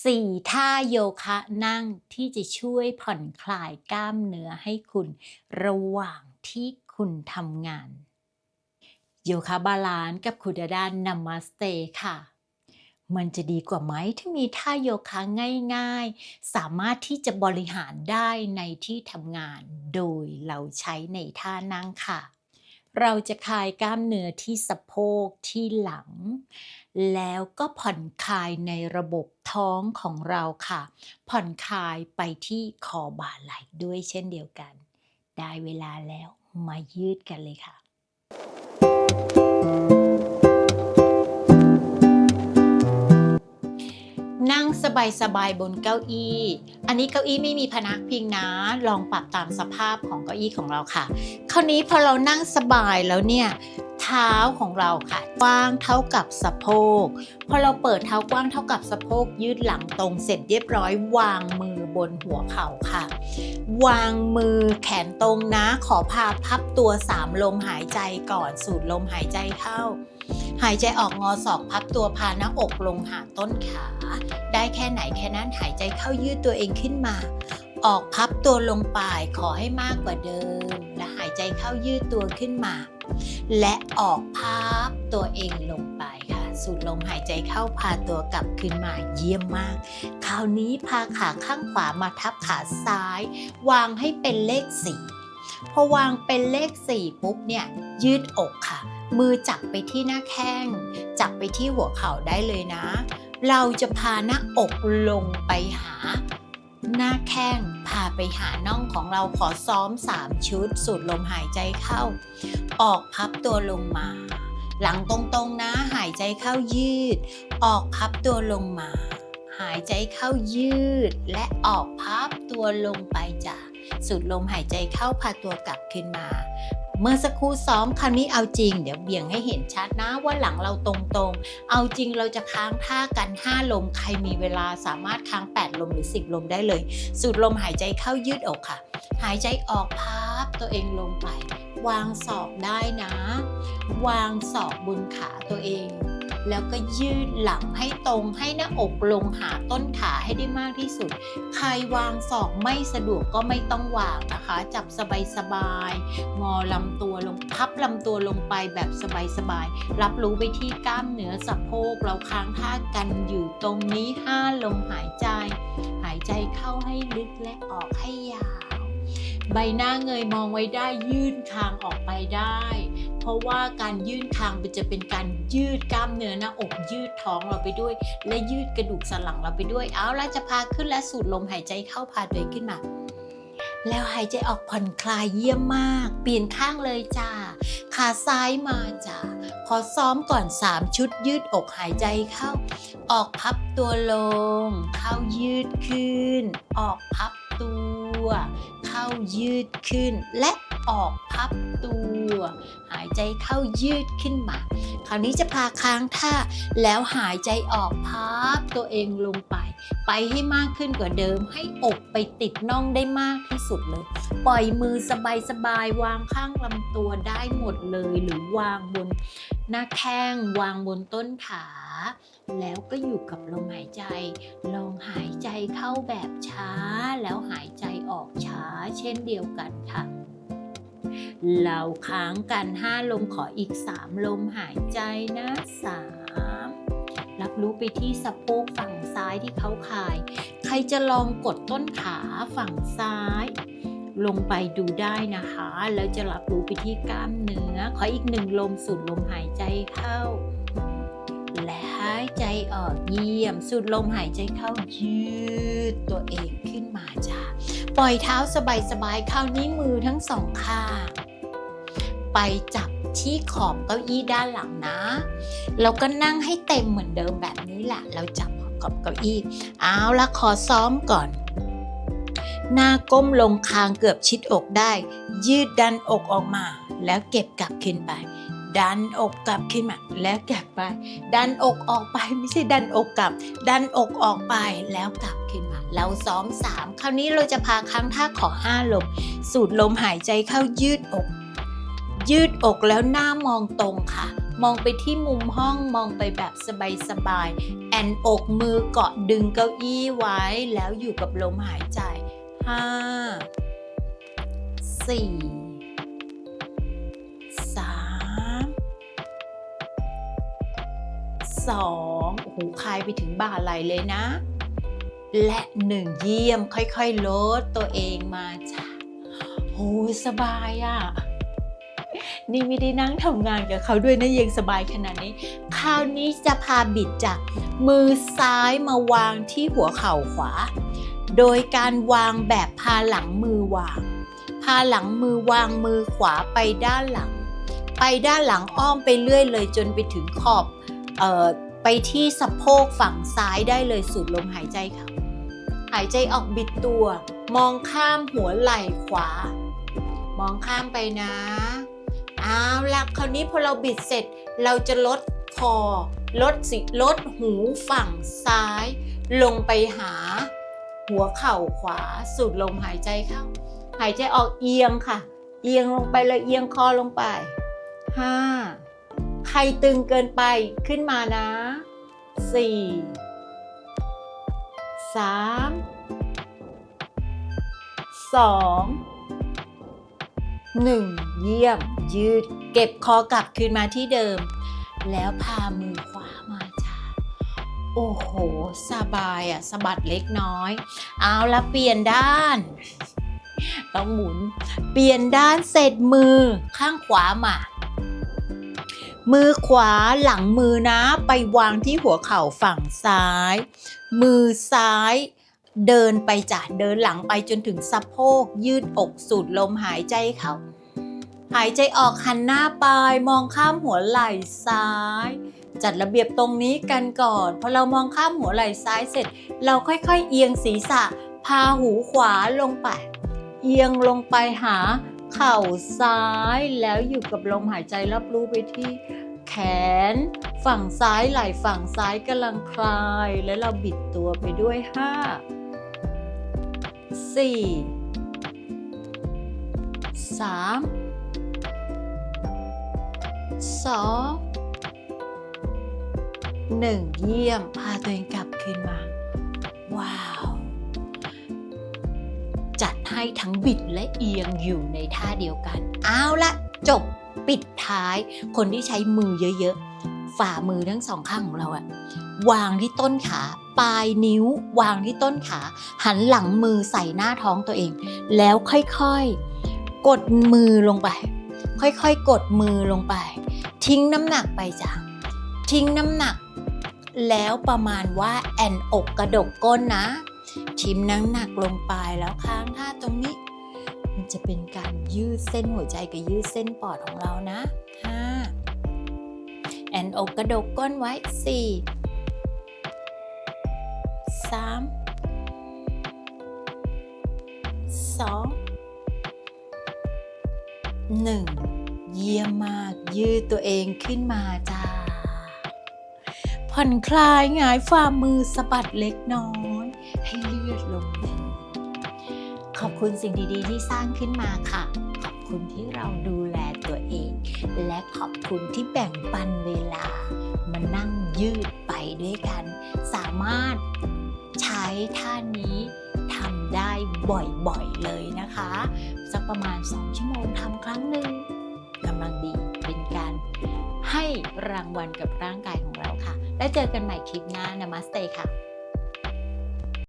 4ท่าโยคะนั่งที่จะช่วยผ่อนคลายกล้ามเนื้อให้คุณระหว่างที่คุณทำงาน โยคะบาลานซ์กับคุณดาดานนามาสเตค่ะ มันจะดีกว่าไหมที่มีท่าโยคะง่ายๆ สามารถที่จะบริหารได้ในที่ทำงาน โดยเราใช้ในท่านั่งค่ะ เราจะคลายกล้ามเนื้อที่สะโพกที่หลัง แล้วก็ผ่อนคลายในระบบท้องของเราค่ะ ผ่อนคลายไปที่คอบ่าไหล่ด้วยเช่นเดียวกัน ได้เวลาแล้วมายืดกันเลยค่ะ นั่งสบายๆบนเก้าอี้ อันนี้เก้าอี้ไม่มีพนักพิงนะ ลองปรับตามสภาพของเก้าอี้ของเราค่ะ คราวนี้พอเรานั่งสบายแล้วเนี่ย เท้าของเราค่ะ กว้างเท่ากับสะโพก พอเราเปิดเท้ากว้างเท่ากับสะโพก ยืดหลังตรงเสร็จเรียบร้อย วางมือบนหัวเข่าค่ะ วางมือแขนตรงนะ ขอพาพับตัวสามลมหายใจก่อน สูดลมหายใจเข้า หายใจออกงอศอกพับตัวพาหน้าอกลงหาต้นขา ได้แค่ไหนแค่นั้นหายใจเข้ายืดตัวเองขึ้นมา ออกพับตัวลงไปขอให้มากกว่าเดิม ใจเข้ายืดตัวขึ้นมา และออกพับตัวเองลงไปค่ะ สูดลมหายใจเข้าพาตัวกลับขึ้นมาเยี่ยมมาก คราวนี้พาขาข้างขวามาทับขาซ้าย วางให้เป็นเลขสี่พอวางเป็นเลขสี่ปุ๊บเนี่ยยืดอกค่ะ มือจับไปที่หน้าแข้ง จับไปที่หัวเข่าได้เลยนะ เราจะพาหน้าอกลงไปหา หน้าแข้งพาไปหาน่องของเราขอซ้อม 3 ชุด สูดลมหายใจเข้า ออกพับตัวลงมา หลังตรงๆนะหายใจเข้ายืด ออกพับตัวลงมา หายใจเข้ายืด และออกพับตัวลงไปจ้ะสูดลมหายใจเข้าพาตัวกลับขึ้นมา เมื่อสักครู่ซ้อมคราวนี้เอาจริง เดี๋ยวเบี่ยงให้เห็นชัดนะว่าหลังเราตรงๆ เอาจริงเราจะค้างท่ากัน 5 ลม ใครมีเวลาสามารถค้าง 8 ลมหรือ 10 ลมได้เลย สูดลมหายใจเข้ายืดอกค่ะ หายใจออกพับตัวเองลงไป วางศอกได้นะ วางศอกบนขาตัวเอง แล้วก็ยืดหลังให้ตรงให้หน้าอกลงหาต้นขาให้ได้มากที่สุด ใครวางศอกไม่สะดวกก็ไม่ต้องวางนะคะ จับสบายๆงอลำตัวลงพับลำตัวลงไปแบบสบายๆรับรู้ไปที่กล้ามเนื้อสะโพกเราค้างท่ากันอยู่ตรงนี้5ลมหายใจ หายใจเข้าให้ลึกและออกให้ยาว ใบหน้าเงยมองไว้ได้ยื่นคางออกไปได้ เพราะว่าการยื่นคางมันจะเป็นการยืดกล้ามเนื้อหน้าอกยืดท้องเราไปด้วย และยืดกระดูกสันหลังเราไปด้วย เอาละจะพาขึ้นและสูดลมหายใจเข้าพาตัวเองขึ้นมาแล้วหายใจออกผ่อนคลายเยี่ยมมาก เปลี่ยนข้างเลยจ้า ขาซ้ายมาจ้า ขอซ้อมก่อน 3 ชุดยืดอกหายใจเข้า ออกพับตัวลง เข้ายืดขึ้น ออกพับตัว เข้ายืดขึ้น และออกพับตัว ตัว หายใจเข้ายืดขึ้นมา คราวนี้จะพาค้างท่า แล้วหายใจออกพับตัวเองลงไป ไปให้มากขึ้นกว่าเดิม ให้อกไปติดน่องได้มากที่สุดเลย ปล่อยมือสบายๆวางข้างลำตัวได้หมดเลยหรือวางบนหน้าแข้งวางบนต้นขา แล้วก็อยู่กับลมหายใจ ลองหายใจเข้าแบบช้า แล้วหายใจออกช้า เช่นเดียวกันค่ะ เราค้างกัน 5 ลมขออีก 3 ลมหายใจนะ 3 รับรู้ไปที่สะโพกฝั่งซ้ายที่เขาคาย ใครจะลองกดต้นขาฝั่งซ้าย ลงไปดูได้นะคะ แล้วจะรับรู้ไปที่กล้ามเนื้อ ขออีกหนึ่งลมสูดลมหายใจเข้า และหายใจออกเยี่ยมสูดลมหายใจเข้ายืดตัวเองขึ้นมาจ้าปล่อยเท้าสบายๆ คราวนี้มือทั้งสองข้าง ไปจับที่ขอบเก้าอี้ด้านหลังนะแล้วก็นั่งให้เต็มเหมือนเดิมแบบนี้แหละเราจับขอบเก้าอี้เอาละขอซ้อมก่อน หน้าก้มลงคางเกือบชิดอกได้ ยืดดันอกออกมา แล้วเก็บกลับขึ้นไป ดันอกกลับขึ้นมาแล้วเก็บไป ดันอกออกไปไม่ใช่ดันอกกลับ ดันอกออกไปแล้วกลับขึ้นมา เราซ้อมสามคราวนี้เราจะพาค้างท่าขอห้าลม สูดลมหายใจเข้ายืดอก ยืดอกแล้วหน้ามองตรงค่ะ มองไปที่มุมห้องมองไปแบบสบายๆแอนอกมือเกาะดึงเก้าอี้ไว้แล้วอยู่กับลมหายใจ ห้า สี่สามสองโอ้โหคลายไปถึงบ่าไหลเลยนะ และหนึ่งเยี่ยมค่อยๆลดตัวเองมาจ้ะโอ้ยสบายอะ่ะ นี่ไม่ได้นั่งทำงานกับเขาด้วยนะยังสบายขนาดนี้ คราวนี้จะพาบิดจากมือซ้ายมาวางที่หัวเข่าขวา โดยการวางแบบพาหลังมือวาง พาหลังมือวางมือขวาไปด้านหลัง ไปด้านหลังอ้อมไปเรื่อยเลยจนไปถึงขอบเอ่อไปที่สะโพกฝั่งซ้ายได้เลยสูดลมหายใจค่ะหายใจออกบิดตัว มองข้ามหัวไหล่ขวา มองข้ามไปนะ เอาละคราวนี้พอเราบิดเสร็จเราจะลดคอ ลดสิลดหูฝั่งซ้าย ลงไปหา หัวเข่าขวาสูดลมหายใจเข้า หายใจออกเอียงค่ะ เอียงลงไปเลยเอียงคอลงไปห้าใครตึงเกินไปขึ้นมานะสี่สามสอง หนึ่งเยี่ยม ยืด เก็บคอกลับคืนมาที่เดิม แล้วพามือขวามาจ้าโอ้โห สบายอะสะบัดเล็กน้อย เอาละเปลี่ยนด้านต้องหมุน เปลี่ยนด้านเสร็จมือข้างขวามา มือขวาหลังมือนะ ไปวางที่หัวเข่าฝั่งซ้าย มือซ้าย เดินไปจ้ะเดินหลังไปจนถึงสะโพก ยืดอกสูดลมหายใจเข้าหายใจออกหันหน้าไปมองข้ามหัวไหล่ซ้าย จัดระเบียบตรงนี้กันก่อนพอเรามองข้ามหัวไหล่ซ้ายเสร็จ เราค่อยๆ เอียงศีรษะ พาหูขวาลงไป เอียงลงไปหาเข่าซ้ายแล้วอยู่กับลมหายใจรับรู้ไปที่แขน ฝั่งซ้ายไหล่ฝั่งซ้ายกำลังคลาย และเราบิดตัวไปด้วย 5 4 3 2 1เยี่ยม พาตัวเองกลับคืนมา ว้าว จัดให้ทั้งบิดและเอียงอยู่ในท่าเดียวกัน เอาละจบปิดท้ายคนที่ใช้มือเยอะ ๆ ฝ่ามือทั้งสองข้างของเราอะวางที่ต้นขา ปลายนิ้ว วางที่ต้นขา หันหลังมือใส่หน้าท้องตัวเอง แล้วค่อยๆ กดมือลงไป ค่อยๆ กดมือลงไป ทิ้งน้ำหนักไปจ้ะทิ้งน้ำหนัก แล้วประมาณว่าแอนอกกระดกก้นนะทิ้มน้ำหนักลงไปแล้วค้างท่าตรงนี้ มันจะเป็นการยืดเส้นหัวใจกับยืดเส้นปอดของเรานะ แอนอกกระดกก้นไว้สี่สามสองหนึ่งเยี่ยมมาก ยืดตัวเองขึ้นมาจ้า ผ่อนคลายหงายฝ่ามือสะบัดเล็กน้อย ให้เลือดลงขอบคุณสิ่งดีๆที่สร้างขึ้นมาค่ะ คุณที่เราดูแลตัวเอง และขอบคุณที่แบ่งปันเวลา มานั่งยืดไปด้วยกัน สามารถใช้ท่านี้ทำได้บ่อยๆเลยนะคะสักประมาณ 2 ชั่วโมงทำครั้งหนึ่งกำลังดีเป็นการให้รางวัลกับร่างกายของเราค่ะ แล้วเจอกันใหม่คลิปหน้านามาสเตค่ะ